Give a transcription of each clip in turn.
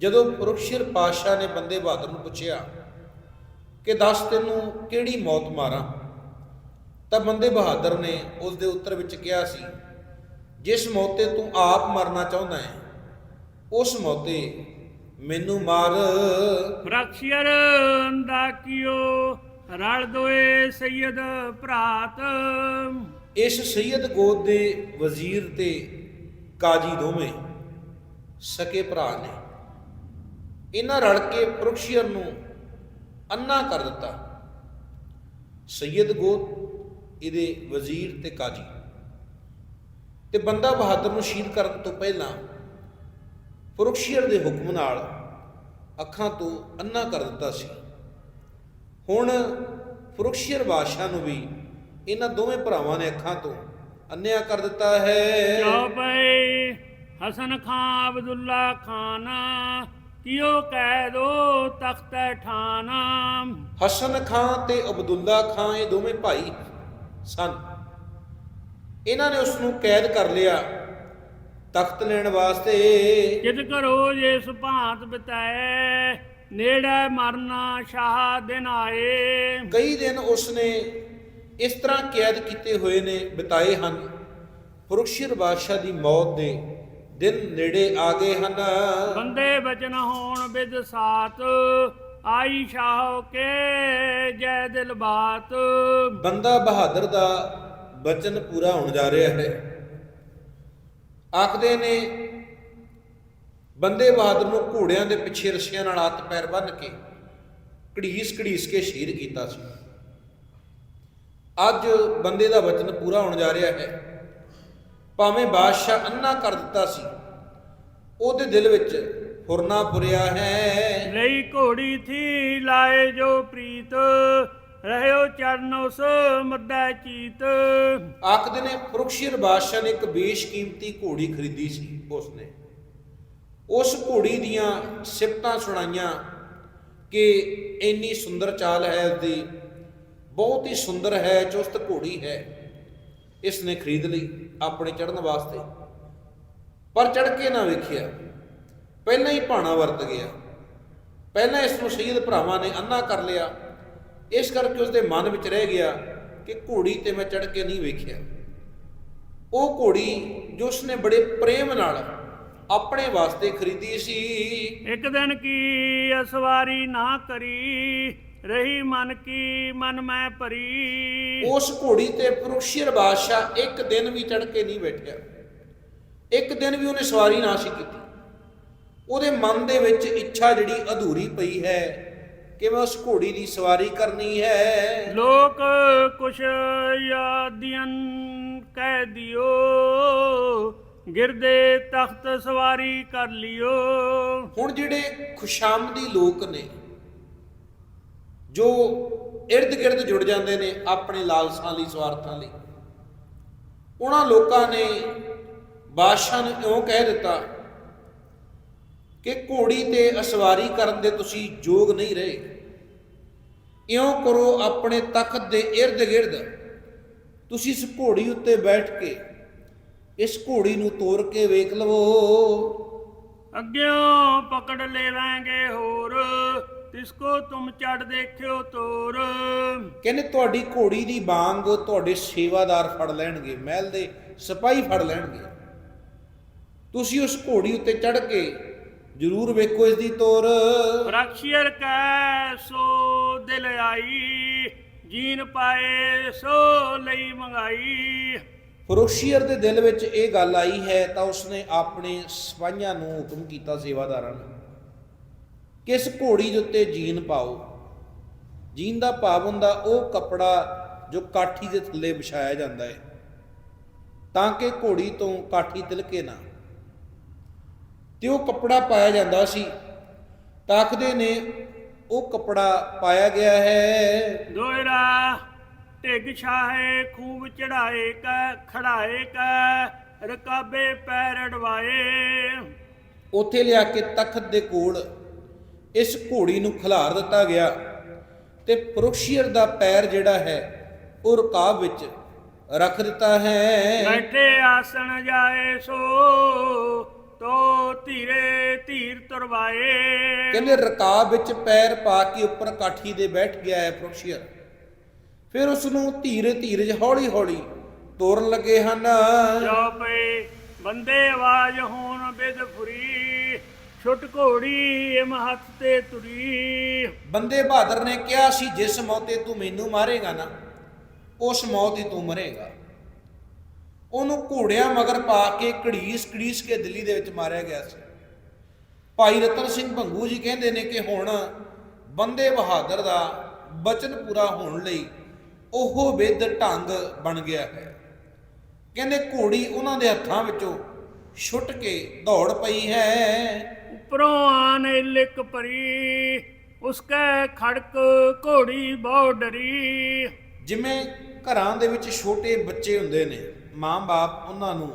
ਜਦੋਂ ਪੁਰਖਸ਼ਰ ਪਾਤਸ਼ਾਹ ਨੇ ਬੰਦੇ ਬਹਾਦਰ ਨੂੰ ਪੁੱਛਿਆ ਕਿ ਦੱਸ ਤੈਨੂੰ ਕਿਹੜੀ ਮੌਤ ਮਾਰਾਂ ਤਾਂ ਬੰਦੇ ਬਹਾਦਰ ਨੇ ਉਸ ਦੇ ਉੱਤਰ ਵਿੱਚ ਕਿਹਾ ਸੀ ਜਿਸ ਮੌਤੇ ਤੂੰ ਆਪ ਮਰਨਾ ਚਾਹੁੰਦਾ ਹੈ ਉਸ ਮੌਤੇ ਮੈਨੂੰ ਮਾਰ। ਰਖਸ਼ੀਰ ਦਾ ਕੀਓ ਰਲ ਦੋਏ ਸੈਯਦ ਭਰਾਤ। ਇਸ ਸੈਯਦ ਗੋਦ ਦੇ ਵਜ਼ੀਰ ਤੇ ਕਾਜੀ ਦੋਵੇਂ ਸਕੇ ਭਰਾ ਨੇ। ਇਹਨਾਂ ਰਲ ਕੇ ਪੁਰਖਸ਼ੀਰ ਨੂੰ ਅੰਨਾ ਕਰ ਦਿੱਤਾ। ਸੈਯਦ ਗੋਦ ਇਹਦੇ ਵਜ਼ੀਰ ਤੇ ਕਾਜੀ। ਤੇ ਬੰਦਾ ਬਹਾਦਰ ਨੂੰ ਸ਼ਹੀਦ ਕਰਨ ਤੋਂ ਪਹਿਲਾਂ ਪੁਰਖਸ਼ੀਰ ਦੇ ਹੁਕਮ ਨਾਲ ਅੱਖਾਂ ਤੋਂ ਅੰਨਾ ਕਰ ਦਿੱਤਾ ਸੀ। ਹੁਣ ਪੁਰਖਸ਼ੀਰ ਬਾਦਸ਼ਾਹ ਨੂੰ ਵੀ ਇਹਨਾਂ ਦੋਵੇਂ ਭਰਾਵਾਂ ਨੇ ਅੱਖਾਂ ਤੋਂ ਅੰਨਿਆ ਕਰ ਦਿੱਤਾ ਹੈ। ਚੌਪਈ ਹਸਨ ਖਾਂ ਅਬਦੁੱਲਾ ਖਾਨ। ਕਿਉ ਕਹਿ ਦੋ ਤਖਤ ਠਾਨ ਹਸਨ ਖਾਂ ਤੇ ਅਬਦੁੱਲਾ ਖਾਂ ਇਹ ਦੋਵੇਂ ਭਾਈ ਸਨ। ਇਹਨਾਂ ਨੇ ਉਸ ਨੂੰ ਕੈਦ ਕਰ ਲਿਆ ਤਖਤ ਲੈਣ ਵਾਸਤੇ। ਜਿਤ ਕਰੋ ਜੇ ਸੁਭਾਂਤ ਬਿਤਾਏ ਨੇੜੇ ਮਰਨਾ ਸ਼ਾਹ ਦਿਨ ਆਏ। ਕਈ ਦਿਨ ਉਸ ਨੇ ਇਸ ਤਰ੍ਹਾਂ ਕੈਦ ਕੀਤੇ ਹੋਏ ਨੇ ਬਿਤਾਏ ਹਨ। ਪੁਰਖਸ਼ਰ ਬਾਦਸ਼ਾਹ ਦੀ ਮੌਤ ਦੇ ਦਿਨ ਨੇੜੇ ਆ ਗਏ ਹਨ। ਬੰਦੇ ਬਚਨ ਹੋਣ ਬਿਦ ਸਾਤ ਆਈ ਸ਼ਾਹ ਕੇ ਜੈ ਦਿਲ ਬਾਤ। ਬੰਦਾ ਬਹਾਦਰ ਦਾ ਬਚਨ ਪੂਰਾ ਹੋਣ ਜਾ ਰਿਹਾ ਹੈ। ਆਖਦੇ ਨੇ ਬੰਦੇ ਬਹਾਦਰ ਨੂੰ ਘੋੜਿਆਂ ਦੇ ਪਿੱਛੇ ਰੱਸਿਆਂ ਨਾਲ ਹੱਥ ਪੈਰ ਬੰਨ੍ਹ ਕੇ ਘੜੀਸ ਘੜੀਸ ਕੇ ਸ਼ਹੀਦ ਕੀਤਾ ਸੀ। ਅੱਜ ਬੰਦੇ ਦਾ ਬਚਨ ਪੂਰਾ ਹੋਣ ਜਾ ਰਿਹਾ ਹੈ। ਭਾਵੇਂ ਬਾਦਸ਼ਾਹ ਅੰਨਾ ਕਰ ਦਿੱਤਾ ਸੀ ਉਹਦੇ ਦਿਲ ਵਿੱਚ ਫੁਰਨਾ ਪੁਰਿਆ ਹੈ। ਲਈ ਘੋੜੀ ਥੀ ਲਾਏ ਜੋ ਪ੍ਰੀਤ ਰਹਿਓ ਚਰਨ ਉਸ ਮੱਦਾ ਚੀਤ। ਆਖਦੇ ਨੇ ਫਰੁਖਸ਼ੀਰ ਬਾਦਸ਼ਾਹ ਨੇ ਇੱਕ ਬੇਸ਼ਕੀਮਤੀ ਘੋੜੀ ਖਰੀਦੀ ਸੀ ਉਸਨੇ। ਉਸ ਘੋੜੀ ਦੀਆਂ ਸਿਫਤਾਂ ਸੁਣਾਈਆਂ ਕਿ ਇੰਨੀ ਸੁੰਦਰ ਚਾਲ ਹੈ ਉਸਦੀ ਬਹੁਤ ਹੀ ਸੁੰਦਰ ਹੈ ਚੁਸਤ ਘੋੜੀ ਹੈ। ਇਸ ਨੇ ਖਰੀਦ ਲਈ ਆਪਣੇ ਚੜਨ ਵਾਸਤੇ। ਪਰ ਚੜ ਕੇ ਨਾ ਵੇਖਿਆ। ਪਹਿਲਾਂ ਹੀ ਭਾਣਾ ਵਰਤ ਗਿਆ। ਪਹਿਲਾਂ ਇਸ ਨੂੰ ਸ਼ਹੀਦ ਭਰਾਵਾਂ ਨੇ ਅੰਨਾ ਕਰ ਲਿਆ। ਇਸ ਕਰਕੇ ਉਸਦੇ ਮਨ ਵਿੱਚ ਰਹਿ ਗਿਆ ਕਿ ਘੋੜੀ ਤੇ ਮੈਂ ਚੜ ਕੇ ਨਹੀਂ ਵੇਖਿਆ। ਉਹ ਘੋੜੀ ਜੋ ਉਸਨੇ ਬੜੇ ਪ੍ਰੇਮ ਨਾਲ ਆਪਣੇ ਵਾਸਤੇ ਖਰੀਦੀ ਸੀ। ਇੱਕ ਦਿਨ ਕੀ ਅਸਵਾਰੀ ਨਾ ਕਰੀ। ਰਹੀ ਮਨ ਕੀ ਮਨ ਮੈਂ ਭਰੀ। ਉਸ ਘੋੜੀ ਤੇ ਪੁਰਖਸ਼ੀਰ ਬਾਦਸ਼ਾਹ ਇੱਕ ਦਿਨ ਵੀ ਚੜ ਕੇ ਨਹੀਂ ਬੈਠਿਆ। ਇੱਕ ਦਿਨ ਵੀ ਉਹਨੇ ਸਵਾਰੀ ਨਾ ਸੀ ਕੀਤੀ। ਉਹਦੇ ਮਨ ਦੇ ਵਿੱਚ ਇੱਛਾ ਜਿਹੜੀ ਅਧੂਰੀ ਪਈ ਹੈ ਕਿ ਮੈਂ ਉਸ ਘੋੜੀ ਦੀ ਸਵਾਰੀ ਕਰਨੀ ਹੈ। ਲੋਕ ਕੁਛ ਯਾਦੀਆਂ ਕਹਿ ਦਿਓ ਗਿਰਦੇ ਤਖਤ ਸਵਾਰੀ ਕਰ ਲਿਓ। ਹੁਣ ਜਿਹੜੇ ਖੁਸ਼ਾਮਦੀ ਲੋਕ ਨੇ ਜੋ ird ਗਿਰਦ ਜੁੜ ਜਾਂਦੇ ਨੇ ਆਪਣੇ ਲਾਲਸਾਂ ਲਈ, ਸਵਾਰਥਾਂ ਲਈ। ਉਹਨਾਂ ਲੋਕਾਂ ਨੇ ਬਾਦਸ਼ਾਹ ਨੂੰ ਇਉਂ ਕਹਿ ਦਿੱਤਾ ਕਿ ਘੋੜੀ ਤੇ ਅਸਵਾਰੀ ਕਰਨ ਦੇ ਤੁਸੀਂ ਯੋਗ ਨਹੀਂ ਰਹੇ। ਇਉਂ ਕਰੋ ਆਪਣੇ ਤਖਤ ਦੇ ird ਗਿਰਦ। ਤੁਸੀਂ ਇਸ ਘੋੜੀ ਉੱਤੇ ਬੈਠ ਕੇ ਇਸ ਘੋੜੀ ਨੂੰ ਤੋੜ ਕੇ ਵੇਖ ਲਵੋ। ਅੱਗਿਓਂ ਪਕੜ ਲੈਵਾਂਗੇ ਹੋਰ। ਤਿਸਕੋ ਤੁਮ ਚੜ ਦੇਖਿਓ ਤੋਰ। ਕਹਿੰਦੇ ਤੁਹਾਡੀ ਘੋੜੀ ਦੀ ਬਾਂਗ ਤੁਹਾਡੇ ਸੇਵਾਦਾਰ ਫੜ ਲੈਣਗੇ ਮਹਿਲ ਦੇ ਸਿਪਾਹੀ ਫੜ ਲੈਣਗੇ। ਤੁਸੀਂ ਉਸ ਘੋੜੀ ਉੱਤੇ ਚੜ ਕੇ ਜ਼ਰੂਰ ਵੇਖੋ ਇਸ ਦੀ ਤੋਰ। ਰਖਸ਼ੀਰ ਕੈ ਸੋ ਦਿਲ ਆਈ ਜੀਨ ਪਾਏ ਸੋ ਲਈ ਮੰਗਾਈ। ਫਰੋਸ਼ੀਅਰ ਦੇ ਦਿਲ ਵਿੱਚ ਇਹ ਗੱਲ ਆਈ ਹੈ ਤਾਂ ਉਸਨੇ ਆਪਣੇ ਸਿਪਾਹੀਆਂ ਨੂੰ ਹੁਕਮ ਕੀਤਾ ਸੇਵਾਦਾਰਾਂ ਨੂੰ। ਕਿ ਇਸ ਘੋੜੀ ਦੇ ਉੱਤੇ ਜੀਨ ਪਾਓ? ਜੀਨ ਦਾ ਭਾਵ ਹੁੰਦਾ ਉਹ ਕੱਪੜਾ ਜੋ ਕਾਠੀ ਦੇ ਥੱਲੇ ਵਿਛਾਇਆ ਜਾਂਦਾ ਹੈ ਤਾਂ ਕਿ ਘੋੜੀ ਤੋਂ ਕਾਠੀ ਤਿਲਕੇ ਨਾ। ਤੇ ਉਹ ਕੱਪੜਾ ਪਾਇਆ ਜਾਂਦਾ ਸੀ। ਤਾਕਦੇ ਨੇ ਉਹ ਕੱਪੜਾ ਪਾਇਆ ਗਿਆ ਹੈ। ਦੋਇਰਾ ਢਿਗ ਛਾਹੇ ਖੂਬ ਚੜਾਏ ਕੈ ਖੜਾਏ ਕੈ ਰਕਾਬੇ ਪੈਰ ਅਡਵਾਏ। ਉੱਥੇ ਲਿਆ ਕੇ ਤਖਤ ਦੇ ਕੋਲ ਇਸ ਘੋੜੀ ਨੂੰ ਖਿਲਾਰ ਦਿੱਤਾ ਗਿਆ ਤੇ ਪੁਰਖਸ਼ੀਰ ਦਾ ਪੈਰ ਜਿਹੜਾ ਹੈ ਉਹ ਰਕਾਬ ਵਿੱਚ ਰੱਖ ਦਿੱਤਾ ਹੈ। ਬੈਠੇ ਆਸਣ ਜਾਏ ਸੋ ਤੋ ਧੀਰੇ ਧੀਰ ਤੁਰਵਾਏ। ਕਹਿੰਦੇ ਰਕਾਬ ਵਿੱਚ ਪੈਰ ਪਾ ਕੇ ਉੱਪਰ ਕਾਠੀ ਦੇ ਬੈਠ ਗਿਆ ਹੈ ਪ੍ਰੋਕਸ਼ੀਅਰ ਫਿਰ ਉਸ ਨੂੰ ਧੀਰੇ ਧੀਰੇ ਹੌਲੀ ਹੌਲੀ ਤੋਰਨ ਲੱਗੇ ਹਨ। ਜੋ ਪਏ ਬੰਦੇ ਆਵਾਜ਼ ਹੋਣ ਬਿਦ ਫੁਰੀ। ਛੁੱਟ ਘੋੜੀ ਇਹ ਹੱਥ ਤੇ ਤੁਰੀ। ਬੰਦੇ ਬਹਾਦਰ ਨੇ ਕਿਹਾ ਸੀ, ਜਿਸ ਮੌਤੇ ਤੂੰ ਮੈਨੂੰ ਮਾਰੇਗਾ ਨਾ, ਉਸ ਮੌਤ ਹੀ ਤੂੰ ਮਰੇਗਾ। ਉਹਨੂੰ ਘੋੜਿਆਂ ਮਗਰ ਪਾ ਕੇ ਘੜੀਸ ਘੜੀਸ ਕੇ ਦਿੱਲੀ ਦੇ ਵਿੱਚ ਮਾਰਿਆ ਗਿਆ ਸੀ। ਭਾਈ ਰਤਨ ਸਿੰਘ ਭੰਗੂ ਜੀ ਕਹਿੰਦੇ ਨੇ ਕਿ ਹੁਣ ਬੰਦੇ ਬਹਾਦਰ ਦਾ ਬਚਨ ਪੂਰਾ ਹੋਣ ਲਈ ਉਹ ਵਿਦ ਢੰਗ ਬਣ ਗਿਆ ਹੈ। ਕਹਿੰਦੇ ਘੋੜੀ ਉਹਨਾਂ ਦੇ ਹੱਥਾਂ ਵਿੱਚੋਂ ਛੁੱਟ ਕੇ ਦੌੜ ਪਈ ਹੈ। ਉਪਰੋਂ ਆਨ ਲਿਕ ਪਰੀ ਉਸਕੈ ਖੜਕ ਘੋੜੀ ਬਹੁ ਡਰੀ। ਜਿਵੇਂ ਘਰਾਂ ਦੇ ਵਿੱਚ ਛੋਟੇ ਬੱਚੇ ਹੁੰਦੇ ਨੇ ਮਾਂ-ਬਾਪ ਉਹਨਾਂ ਨੂੰ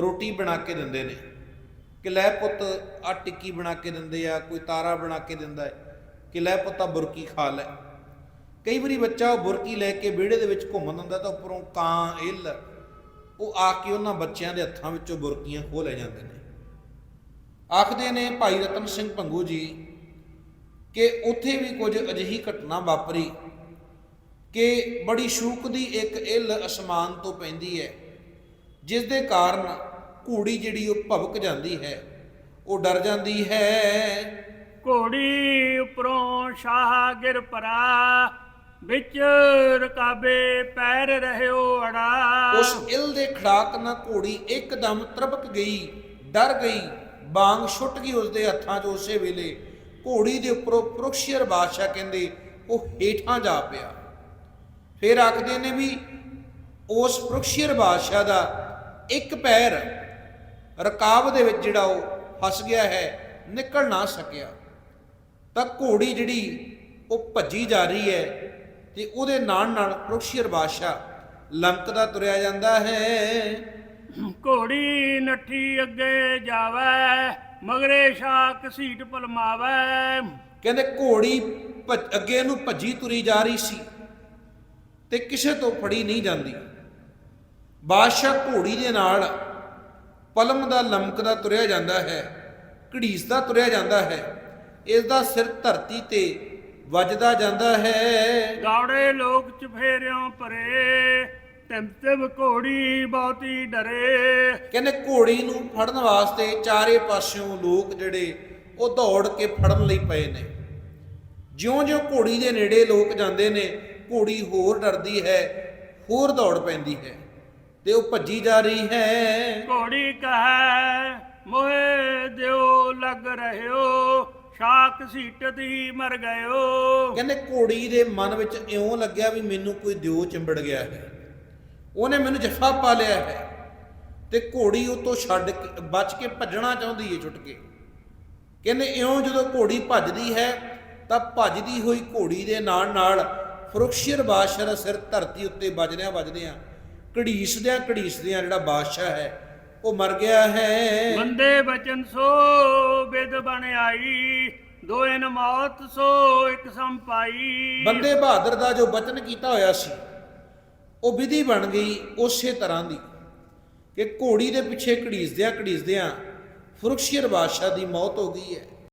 ਰੋਟੀ ਬਣਾ ਕੇ ਦਿੰਦੇ ਨੇ। ਕਿ ਲੈ ਪੁੱਤ ਆ ਟਿੱਕੀ ਬਣਾ ਕੇ ਦਿੰਦੇ ਆ ਕੋਈ ਤਾਰਾ ਬਣਾ ਕੇ ਦਿੰਦਾ ਹੈ ਕਿ ਲੈ ਪੁੱਤ ਆ ਬੁਰਕੀ ਖਾ ਲੈ। ਕਈ ਵਾਰੀ ਬੱਚਾ ਉਹ ਬੁਰਕੀ ਲੈ ਕੇ ਵਿਹੜੇ ਦੇ ਵਿੱਚ ਘੁੰਮਣ ਦਿੰਦਾ ਤਾਂ ਉੱਪਰੋਂ ਕਾਂ ਇੱਲ ਉਹ ਆ ਕੇ ਉਹਨਾਂ ਬੱਚਿਆਂ ਦੇ ਹੱਥਾਂ ਵਿੱਚੋਂ ਬੁਰਕੀਆਂ ਖੋਹ ਲੈ ਜਾਂਦੇ ਨੇ। ਆਖਦੇ ਨੇ ਭਾਈ ਰਤਨ ਸਿੰਘ ਭੰਗੂ ਜੀ ਕਿ ਉੱਥੇ ਵੀ ਕੁਝ ਅਜਿਹੀ ਘਟਨਾ ਵਾਪਰੀ ਕਿ ਬੜੀ ਸ਼ੂਕ ਦੀ ਇੱਕ ਇੱਲ ਅਸਮਾਨ ਤੋਂ ਪੈਂਦੀ ਹੈ, ਜਿਸ ਦੇ ਕਾਰਨ ਘੋੜੀ ਜਿਹੜੀ ਉਹ ਭਵਕ ਜਾਂਦੀ ਹੈ, ਉਹ ਡਰ ਜਾਂਦੀ ਹੈ। ਘੋੜੀ ਉਪਰੋਂ ਸ਼ਾਹ ਗਿਰ ਪਰਾ ਵਿੱਚ ਰਕਾਬੇ ਪੈਰ ਰਹਿਓ ਅੜਾ। ਉਸ ਇੱਲ ਦੇ ਖੜਾਕ ਨਾਲ ਘੋੜੀ ਇੱਕਦਮ ਤਰਪਕ ਗਈ, ਡਰ ਗਈ, ਬਾਂਗ ਛੁੱਟ ਗਈ ਉਸ ਦੇ ਹੱਥਾਂ 'ਚ ਉਸੇ ਵੇਲੇ। ਘੋੜੀ ਦੇ ਉੱਪਰੋਂ ਪ੍ਰੋਕਸ਼ੀਅਰ ਬਾਦਸ਼ਾਹ ਕਹਿੰਦੇ, ਉਹ ਹੇਠਾਂ ਜਾ ਪਿਆ। ਫਿਰ ਆਖਦੇ ਨੇ ਵੀ, ਉਸ ਪ੍ਰੋਕਸ਼ੀਅਰ ਬਾਦਸ਼ਾਹ ਦਾ ਇੱਕ ਪੈਰ ਰਕਾਬ ਦੇ ਵਿੱਚ ਜਿਹੜਾ ਉਹ ਫਸ ਗਿਆ ਹੈ, ਨਿਕਲ ਨਾ ਸਕਿਆ। ਤਾਂ ਘੋੜੀ ਜਿਹੜੀ, ਉਹ ਭੱਜੀ ਜਾ ਰਹੀ ਹੈ। ਤੇ ਉਹਦੇ ਨਾਲ ਨਾਲ ਪ੍ਰੋਕਸ਼ੀਅਰ ਬਾਦਸ਼ਾਹ ਲੰਕਦਾ ਤੁਰਿਆ ਜਾਂਦਾ ਹੈ। ਘੋੜੀ ਨੱਠੀ ਅੱਗੇ ਜਾਵੇ ਮਗਰੇ ਸ਼ਾਹ ਕਸੀਟ ਪਲਮਾਵੇ। ਕਹਿੰਦੇ ਘੋੜੀ ਅੱਗੇ ਨੂੰ ਭੱਜੀ ਤੁਰੀ ਜਾ ਰਹੀ ਸੀ ਤੇ ਕਿਸੇ ਤੋਂ ਫੜੀ ਨਹੀਂ ਜਾਂਦੀ। ਬਾਦਸ਼ਾਹ ਘੋੜੀ ਦੇ ਨਾਲ ਪਲਮ ਦਾ ਲਮਕਦਾ ਤੁਰਿਆ ਜਾਂਦਾ ਹੈ ਘੜੀਸਦਾ ਤੁਰਿਆ ਜਾਂਦਾ ਹੈ। ਇਸ ਦਾ ਸਿਰ ਧਰਤੀ ਤੇ ਵੱਜਦਾ ਜਾਂਦਾ ਹੈ। ਗਾੜੇ ਲੋਕ ਚਫੇਰਿਓਂ ਪਰੇ ਤਿਮ ਘੋੜੀ ਬਹੁਤੀ ਡਰੇ। ਕਹਿੰਦੇ ਘੋੜੀ ਨੂੰ ਫੜਨ ਵਾਸਤੇ ਚਾਰੇ ਪਾਸਿਓਂ ਲੋਕ ਜਿਹੜੇ ਉਹ ਦੌੜ ਕੇ ਫੜਨ ਲਈ ਪਏ ਨੇ। ਜਿਉਂ-ਜਿਉਂ ਘੋੜੀ ਦੇ ਨੇੜੇ ਲੋਕ ਜਾਂਦੇ ਨੇ ਘੋੜੀ ਹੋਰ ਡਰਦੀ ਹੈ ਹੋਰ ਦੌੜ ਪੈਂਦੀ ਹੈ ਤੇ ਉਹ ਭੱਜੀ ਜਾ ਰਹੀ ਹੈ। ਘੋੜੀ ਕਹੈ ਮੋਏ ਦਿਓ ਲੱਗ ਰਹਿਓ ਸ਼ਾਕ ਸੀਟਤ ਹੀ ਮਰ ਗਇਓ ਕਹਿੰਦੇ ਘੋੜੀ ਦੇ ਮਨ ਵਿੱਚ ਇਉਂ ਲੱਗਿਆ ਵੀ ਮੈਨੂੰ ਕੋਈ ਦਿਓ ਚਿੰਬੜ ਗਿਆ ਹੈ। ਉਹਨੇ ਮੈਨੂੰ ਜੱਫਾ ਪਾ ਲਿਆ ਹੈ ਤੇ ਘੋੜੀ ਉਹ ਤੋਂ ਛੱਡ ਕੇ ਬਚ ਕੇ ਭੱਜਣਾ ਚਾਹੁੰਦੀ ਹੈ ਛੁੱਟ ਕੇ। ਕਹਿੰਦੇ ਇਉਂ ਜਦੋਂ ਘੋੜੀ ਭੱਜਦੀ ਹੈ ਤਾਂ ਭੱਜਦੀ ਹੋਈ ਘੋੜੀ ਦੇ ਨਾਲ ਨਾਲ ਫਰੁਖਸ਼ੀਰ ਬਾਦਸ਼ਾਹ ਦਾ ਸਿਰ ਧਰਤੀ ਉੱਤੇ ਵੱਜਦਿਆਂ ਵੱਜਦਿਆਂ ਘੜੀਸਦਿਆਂ ਘੜੀਸਦਿਆਂ ਜਿਹੜਾ ਬਾਦਸ਼ਾਹ ਹੈ ਉਹ ਮਰ ਗਿਆ ਹੈ। ਬੰਦੇ ਬਚਨ ਸੋ ਬਿਦ ਬਣ ਆਈ। ਦੋਏ ਨ ਮੌਤ ਸੋ ਇੱਕ ਸੰਪਾਈ ਬੰਦੇ ਬਹਾਦਰ ਦਾ ਜੋ ਬਚਨ ਕੀਤਾ ਹੋਇਆ ਸੀ, ਉਹ ਵਿਧੀ ਬਣ ਗਈ ਉਸੇ ਤਰ੍ਹਾਂ ਦੀ ਕਿ ਘੋੜੀ ਦੇ ਪਿੱਛੇ ਘੜੀਸਦਿਆਂ ਘੜੀਸਦਿਆਂ ਫਰੁਖਸ਼ੀਰ ਬਾਦਸ਼ਾਹ ਦੀ ਮੌਤ ਹੋ ਗਈ ਹੈ।